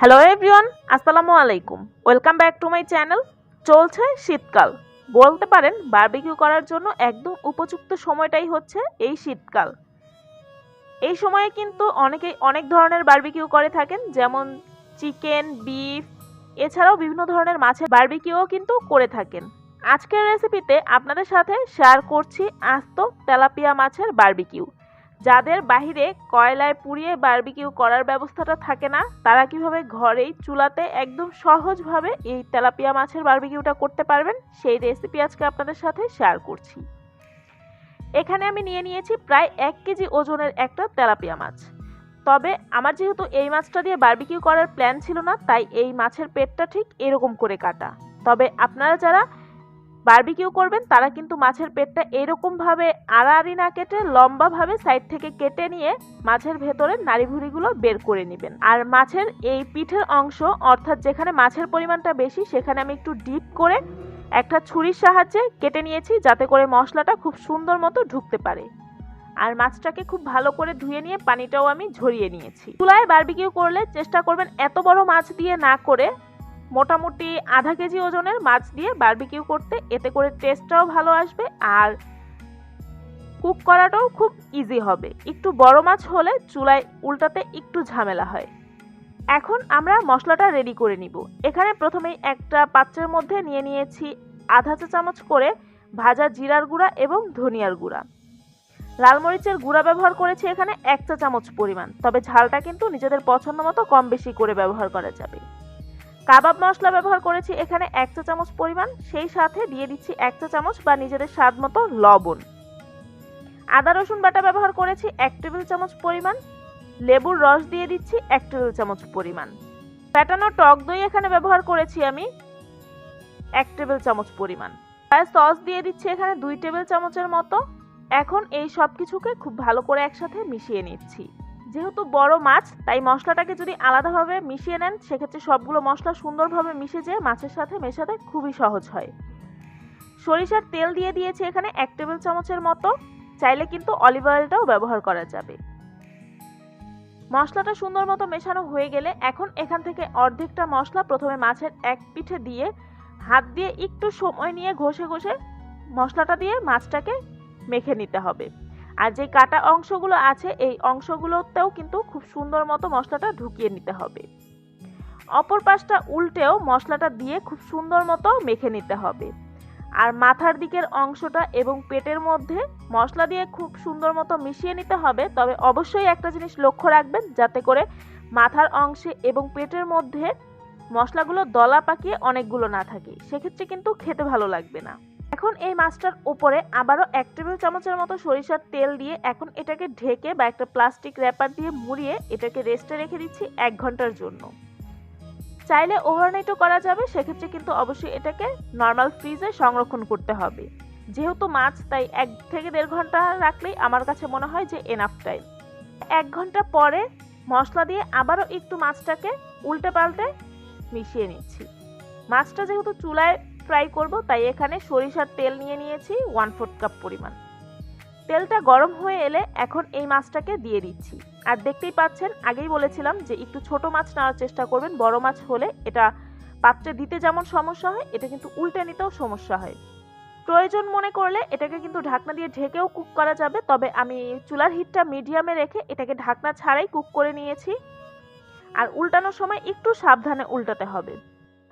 Hello everyone আসসালামু আলাইকুম। Welcome back to my channel চলছে শীতকাল। বলতে পারেন বারবিকিউ করার জন্য একদম উপযুক্ত সময়টাই হচ্ছে এই শীতকাল। এই সময়ে কিন্তু অনেকেই অনেক ধরনের বারবিকিউ করে থাকেন, যেমন চিকেন বিফ এছাড়াও বিভিন্ন ধরনের মাছের বারবিকিউও কিন্তু করে থাকেন। আজকের রেসিপিতে আপনাদের সাথে শেয়ার করছি আস্ত তেলাপিয়া মাছের বারবিকিউ যাদের বাহিরে কয়লায় পুড়িয়ে বারবিকিউ করার ব্যবস্থাটা থাকে না, তারা কীভাবে ঘরেই চুলাতে একদম সহজভাবে এই তেলাপিয়া মাছের বারবিকিউটা করতে পারবেন, সেই রেসিপি আজকে আপনাদের সাথে শেয়ার করছি। এখানে আমি নিয়ে নিয়েছি প্রায় এক কেজি ওজনের একটা তেলাপিয়া মাছ। তবে আমার যেহেতু এই মাছটা দিয়ে বারবিকিউ করার প্ল্যান ছিল না, তাই এই মাছের পেটটা ঠিক এরকম করে কাটা। তবে আপনারা যারা বারবিকিউ করবেন, তারা কিন্তু মাছের পেটটা এরকমভাবে আড়াআড়ি না কেটে লম্বাভাবে সাইড থেকে কেটে নিয়ে মাছের ভেতরে নাড়িভুড়িগুলো বের করে নেবেন। আর মাছের এই পিঠের অংশ, অর্থাৎ যেখানে মাছের পরিমাণটা বেশি, সেখানে আমি একটু ডিপ করে একটা ছুরির সাহায্যে কেটে নিয়েছি, যাতে করে মশলাটা খুব সুন্দর মতো ঢুকতে পারে। আর মাছটাকে খুব ভালো করে ধুয়ে নিয়ে পানিটাও আমি ঝরিয়ে নিয়েছি। চুলায় বারবিকিউ করলে চেষ্টা করবেন এত বড় মাছ দিয়ে না করে মোটামুটি আধা কেজি ওজনের মাছ দিয়ে বারবিকিউ করতে। এতে করে টেস্টটাও ভালো আসবে আর কুক করাটাও খুব ইজি হবে। একটু বড় মাছ হলে চুলায় উল্টাতে একটু ঝামেলা হয়। এখন আমরা মশলাটা রেডি করে নিব। এখানে প্রথমেই একটা পাত্রের মধ্যে নিয়ে নিয়েছি আধা চা চামচ করে ভাজা জিরার গুঁড়া এবং ধনিয়ার গুঁড়া। লাল মরিচের গুঁড়া ব্যবহার করেছি এখানে এক চা চামচ পরিমাণ। তবে ঝালটা কিন্তু নিজেদের পছন্দ মতো কম বেশি করে ব্যবহার করা যাবে। কাবাব মশলা ব্যবহার করেছি, এখানে এক চা চামচ পরিমাণ। সেই সাথে দিয়ে দিচ্ছি এক চা চামচ বা নিজেদের স্বাদ মতো লবণ। আদা, রসুন বাটা ব্যবহার করেছি, এক টেবিল চামচ পরিমাণ। লেবুর রস দিয়ে দিচ্ছি, এক টেবিল চামচ পরিমাণ। ফ্যাটানো টক দই এখানে ব্যবহার করেছি আমি, এক টেবিল চামচ পরিমাণ। আর সস দিয়ে দিচ্ছি এখানে দুই টেবিল চামচের মতো। এখন এই সব কিছুকে খুব ভালো করে একসাথে মিশিয়ে নিচ্ছি। যেহেতু বড় মাছ, তাই মশলাটাকে যদি আলাদাভাবে মিশিয়ে নেন, সেক্ষেত্রে সবগুলো মশলা সুন্দরভাবে মিশে যেয়ে মাছের সাথে মেশাতে খুবই সহজ হয়। সরিষার তেল দিয়ে দিয়েছি এখানে এক টেবিল চামচের মতো। চাইলে কিন্তু অলিভ অয়েলটাও ব্যবহার করা যাবে। মশলাটা সুন্দর মতো মেশানো হয়ে গেলে এখন এখান থেকে অর্ধেকটা মশলা প্রথমে মাছের এক পিঠে দিয়ে হাত দিয়ে একটু সময় নিয়ে ঘষে ঘষে মশলাটা দিয়ে মাছটাকে মেখে নিতে হবে। আর যে কাটা অংশগুলো আছে, এই অংশগুলোতেও কিন্তু খুব সুন্দর মতো মশলাটা ঢুকিয়ে নিতে হবে। অপর পাশটা উল্টেও মশলাটা দিয়ে খুব সুন্দর মতো মেখে নিতে হবে। আর মাথার দিকের অংশটা এবং পেটের মধ্যে মশলা দিয়ে খুব সুন্দর মতো মিশিয়ে নিতে হবে। তবে অবশ্যই একটা জিনিস লক্ষ্য রাখবেন, যাতে করে মাথার অংশে এবং পেটের মধ্যে মশলাগুলো দলা পাকিয়ে অনেকগুলো না থাকে। সেক্ষেত্রে কিন্তু খেতে ভালো লাগবে না। এখন এই মাছটার উপরে আবারও এক টেবিল চামচের মতো সরিষার তেল দিয়ে এখন এটাকে ঢেকে বা একটা প্লাস্টিক র্যাপার দিয়ে মুড়িয়ে এটাকে রেস্টে রেখে দিচ্ছি এক ঘণ্টার জন্য। চাইলে ওভারনাইটও করা যাবে, সেক্ষেত্রে কিন্তু অবশ্যই এটাকে নর্মাল ফ্রিজে সংরক্ষণ করতে হবে। যেহেতু মাছ, তাই এক থেকে দেড় ঘণ্টা রাখলেই আমার কাছে মনে হয় যে এনাফ টাইম এক ঘণ্টা পরে মশলা দিয়ে আবারও একটু মাছটাকে উল্টে পাল্টে মিশিয়ে নিচ্ছি। মাছটা যেহেতু চুলায় ফ্রাই করব, তাই এখানে সরিষার তেল নিয়ে নিয়েছি ওয়ান ফোর্থ কাপ পরিমাণ। তেলটা গরম হয়ে এলে এখন এই মাছটাকে দিয়ে দিচ্ছি। আর দেখতেই পাচ্ছেন, আগেই বলেছিলাম যে একটু ছোট মাছ নেওয়ার চেষ্টা করবেন, বড় মাছ হলে এটা পাত্রে দিতে যেমন সমস্যা হয়, এটা কিন্তু উল্টে নিতেও সমস্যা হয়। প্রয়োজন মনে করলে এটাকে কিন্তু ঢাকনা দিয়ে ঢেকেও কুক করা যাবে, তবে আমি চুলার হিটটা মিডিয়ামে রেখে এটাকে ঢাকনা ছাড়াই কুক করে নিয়েছি। আর উল্টানোর সময় একটু সাবধানে উল্টাতে হবে।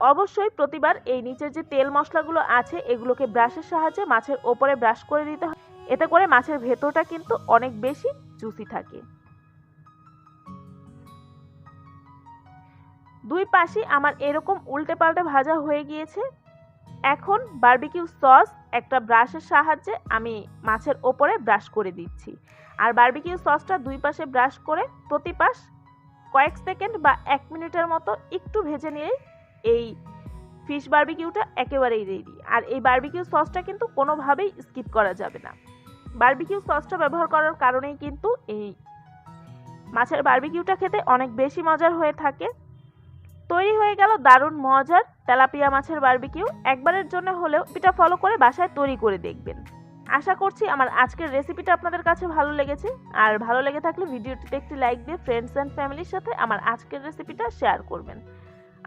অবশ্যই প্রতিবার এই নিচের যে তেল মশলাগুলো আছে, এগুলোকে ব্রাশের সাহায্যে মাছের ওপরে ব্রাশ করে দিতে হয়। এতে করে মাছের ভেতরটা কিন্তু অনেক বেশি জুসি থাকে। দুই পাশে আমার এরকম উল্টে পাল্টে ভাজা হয়ে গিয়েছে। এখন বারবিকিউ সস একটা ব্রাশের সাহায্যে আমি মাছের ওপরে ব্রাশ করে দিচ্ছি। আর বার্বিকিউ সসটা দুই পাশে ব্রাশ করে প্রতি পাশ কয়েক সেকেন্ড বা এক মিনিটের মতো একটু ভেজে নিলেই এই ফিশ বার্বিকিউটা একেবারেই রেডি আর এই বারবিকিউ সসটা কিন্তু কোনোভাবেই স্কিপ করা যাবে না। বার্বিকিউ সসটা ব্যবহার করার কারণেই কিন্তু এই মাছের বার্বিকিউটা খেতে অনেক বেশি মজার হয়ে থাকে। তৈরি হয়ে গেল দারুণ মজার তেলাপিয়া মাছের বারবিকিউ একবারের জন্য হলেও এটা ফলো করে বাসায় তৈরি করে দেখবেন। আশা করছি আমার আজকের রেসিপিটা আপনাদের কাছে ভালো লেগেছে। আর ভালো লেগে থাকলে ভিডিওটিতে একটি লাইক দিয়ে ফ্রেন্ডস অ্যান্ড ফ্যামিলির সাথে আমার আজকের রেসিপিটা শেয়ার করবেন।